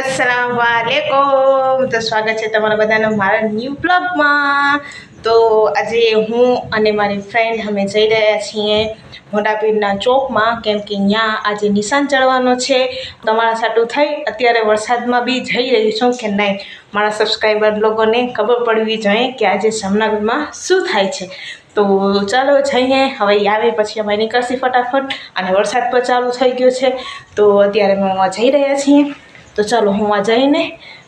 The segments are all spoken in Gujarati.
અસલામ વાલેકુમ તો સ્વાગત છે તમારા બધાનું મારા ન્યૂ બ્લોગમાં તો આજે હું અને મારી ફ્રેન્ડ અમે જઈ રહ્યા છીએ મોટાપીરના ચોકમાં, કેમ કે ત્યાં આજે નિશાન ચડવાનો છે. તમારા સાટું થઈ, અત્યારે વરસાદમાં બી જઈ રહી છું કે નહીં? મારા સબસ્ક્રાઈબર લોકોને ખબર પડવી જોઈએ કે આજે જામનગરમાં શું થાય છે. તો ચાલો જઈએ. હવે આવે પછી અમે નીકળશી ફટાફટ. અને વરસાદ પણ ચાલુ થઈ ગયો છે. તો અત્યારે અમે જઈ રહ્યા છીએ. તો ચાલો હું આ જઈને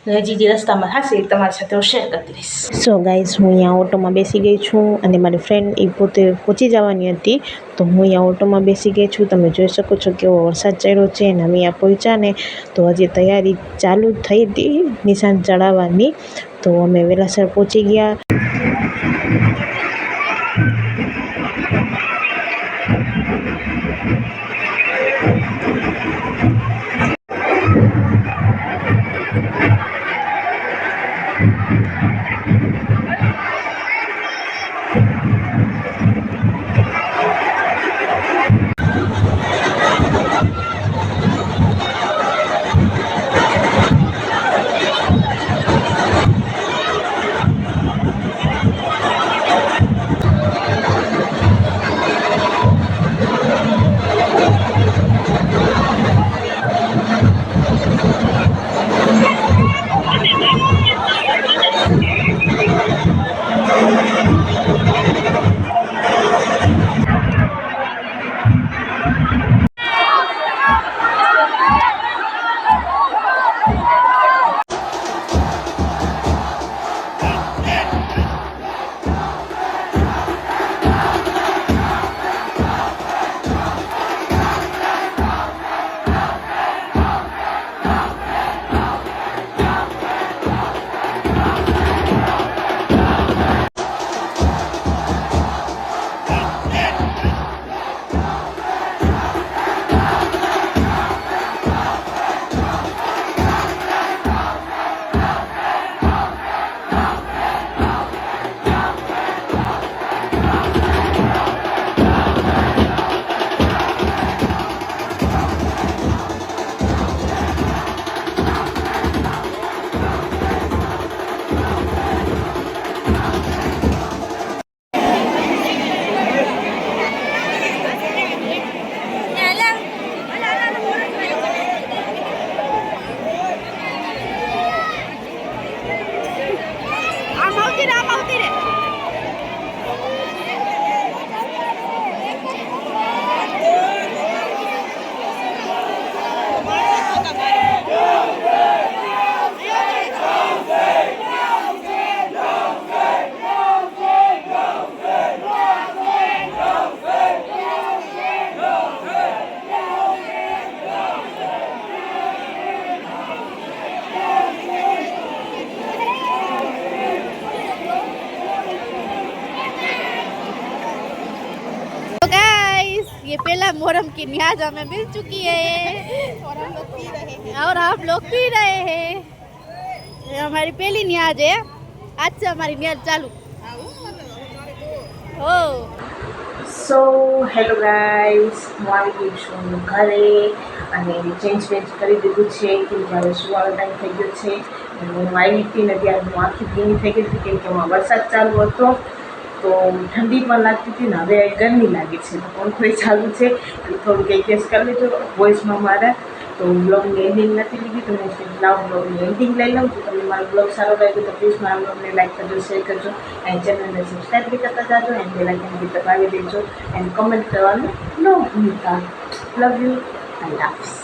હજી જે રસ્તામાં થશે એ તમારી સાથે હું શેર કરતી રહીશ સો ગાઈઝ હું અહીંયા ઓટોમાં બેસી ગઈ છું અને મારી ફ્રેન્ડ એ પોતે પહોંચી જવાની હતી. તો હું અહીંયા ઓટોમાં બેસી ગઈ છું. તમે જોઈ શકો છો કેવો વરસાદ ચડ્યો છે અને અમે અહીંયા પહોંચ્યા ને તો હજી તૈયારી ચાલુ થઈ હતી નિશાન ચડાવવાની. તો અમે વહેલાસર પહોંચી ગયા. ये पहला मोहरम की न्याज हमें मिल चुकी है और हम लोग पी रहे हैं और हम लोग पी रहे हैं ये हमारी पहली न्याज है आज से हमारी न्याज चालू ओ સો હેલો ગાઈસ હું આવી ગઈ છું ઘરે અને ચેન્જ વેન્જ કરી દીધું છે કેમ કે હવે સુવાનો ટાઈમ થઈ ગયો છે અને હું આવી હતી ને ત્યારે હું આખી ભીની થઈ ગઈ હતી કેમ કે એમાં વરસાદ ચાલુ હતો તો ઠંડી પણ લાગતી હતી ને હવે ગરમી લાગે છે. તો પંખો ચાલુ છે? થોડું એક કેસ કરી લીધું વોઇસમાં મારા. તો બ્લોગની એન્ડિંગ નથી લીધી. તો કીધું, લાવ બ્લોગની એન્ડિંગ લઈ લઉં. છું તમને મારો બ્લોગ સારો લાગ્યો તો પ્લીઝ મારા બ્લોગને લાઈક કરજો શેર કરજો. એન્ડ ચેનલને સબસ્ક્રાઈબ બી કરતા જાજો એન્ડ બેલાઇકન બી દબાવી દેજો. એન્ડ કમેન્ટ કરવાનું ન ભૂલતા. Love you I love